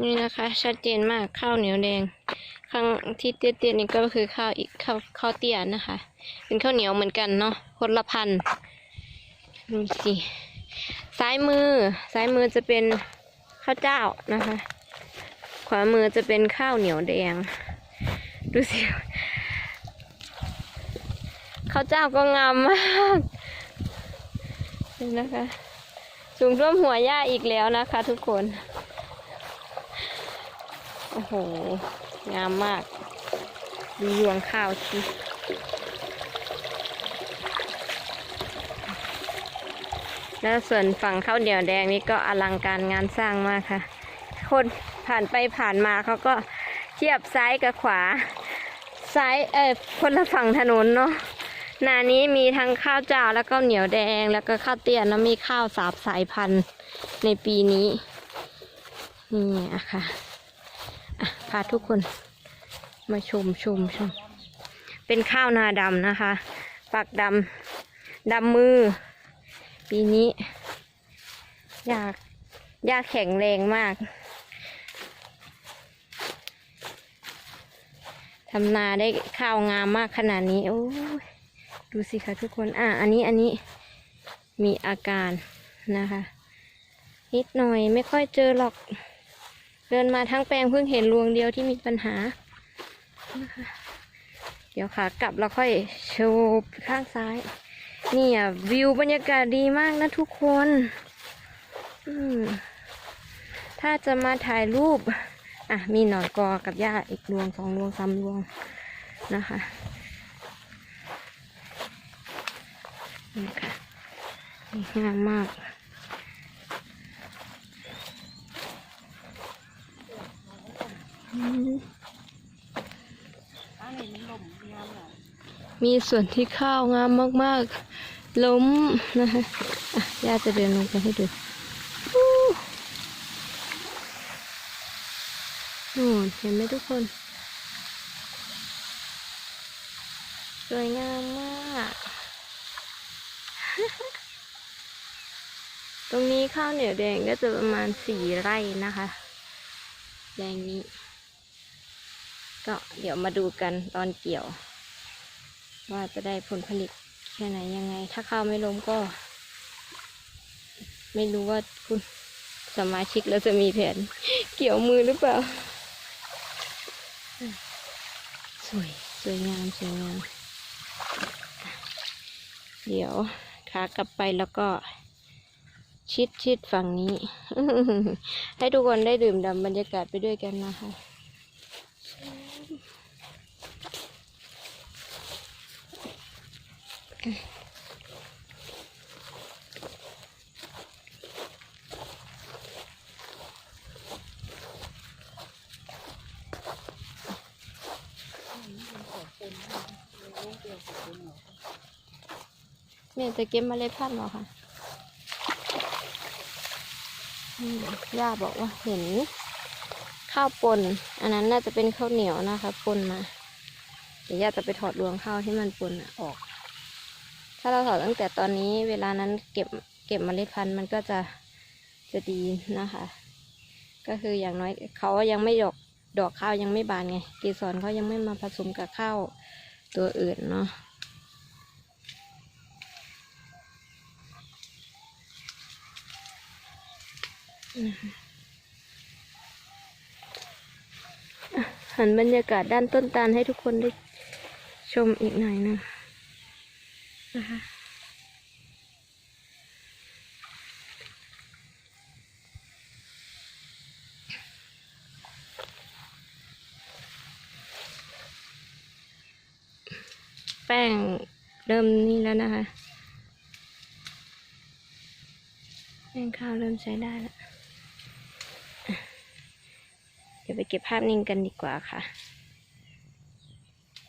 นี่นะคะ ชัดเจนมากข้าวเหนียวแดงข้างที่เตี้ยๆนี่ก็คือข้าวอีกข้าวข้าวเตี้ยนะคะ เป็นข้าวเหนียวเหมือนกันเนาะคนละพันดูสิซ้ายมือซ้ายมือจะเป็นข้าวเจ้านะคะ ขวามือจะเป็นข้าวเหนียวแดง ดูสิข้าวเจ้าก็งามมากนี่นะคะสูงท่วมหัวย่าอีกแล้วนะคะทุกคน โอ้โห งามมาก ดูยวงข้าวสิแล้วส่วนฝั่งข้าวเหนียวแดงนี่ก็อลังการงานสร้างมากค่ะ คนผ่านไปผ่านมาเขาก็เทียบซ้ายกับขวา ซ้ายเออคนละฝั่งถนนเนาะหนานี้มีทั้งข้าวเจ้าแล้วก็เหนียวแดงแล้วก็ข้าวเตี้ยนแล้วมีข้าวสาบสายพันธุ์ในปีนี้ นี่อะค่ะ พาทุกคนมาชมชมชม เป็นข้าวนาดำนะคะ ปักดำดำมือ ปีนี้ยากยากแข็งแรงมากทำนาได้ข้าวงามมากขนาดนี้ โอ้ดูสิคะทุกคน อะ อันนี้อันนี้มีอาการนะคะ นิดหน่อยไม่ค่อยเจอหรอก เดินมาทั้งแปลงเพิ่งเห็นรวงเดียวที่มีปัญหานะคะเดี๋ยวขากลับเราค่อยโชว์ข้างซ้าย นี่อะวิวบรรยากาศดีมากนะทุกคนถ้าจะมาถ่ายรูป อะ มีหนอนกอกับหญ้าอีกรวงสองรวงสามรวงนะคะนี่ค่ะนี่งามมาก มีส่วนที่ข้าวงามมากๆ ล้มนะคะย่าจะเดินลงไปให้ดูนู่นเห็นไหมทุกคน สวยงามมาก ตรงนี้ข้าวเหนียวแดงก็จะประมาณสี่ไร่นะคะ แดงนี้ ก็เดี๋ยวมาดูกันตอนเกี่ยว ว่าจะได้ผลผลิตแค่ไหนยังไง ถ้าข้าวไม่ล้มก็ ไม่รู้ว่าคุณสมาชิกแล้วจะมีแผน เกี่ยวมือหรือเปล่า สวย สวยงาม สวยงาม เดี๋ยวขากลับไปแล้วก็ ชิดชิดฝั่งนี้ ให้ทุกคนได้ดื่มด่ำบรรยากาศไปด้วยกันนะคะ เนี่ยจะเก็บเมล็ดพันธุ์หรอคะย่าบอกว่าเห็น ข้าวปน อันนั้นน่าจะเป็นข้าวเหนียวนะคะปนมา เดี๋ยวย่าจะไปถอดรวงข้าวที่มันปนออก ถ้าเราถอดตั้งแต่ตอนนี้เวลานั้นเก็บเก็บเมล็ดพันธุ์มันก็จะจะดีนะคะ ก็คืออย่างน้อยเขายังไม่ดอกดอกข้าวยังไม่บานไงเกสรเขายังไม่มาผสมกับข้าวตัวอื่นเนาะหันบรรยากาศด้านต้นตาลให้ทุกคนได้ชมอีกหน่อยหนึง นะคะแป้งเริ่มนี่แล้วนะคะแป้งข้าวเริ่มใช้ได้แล้ว เดี๋ยวไปเก็บภาพนิ่งกันดีกว่าค่ะ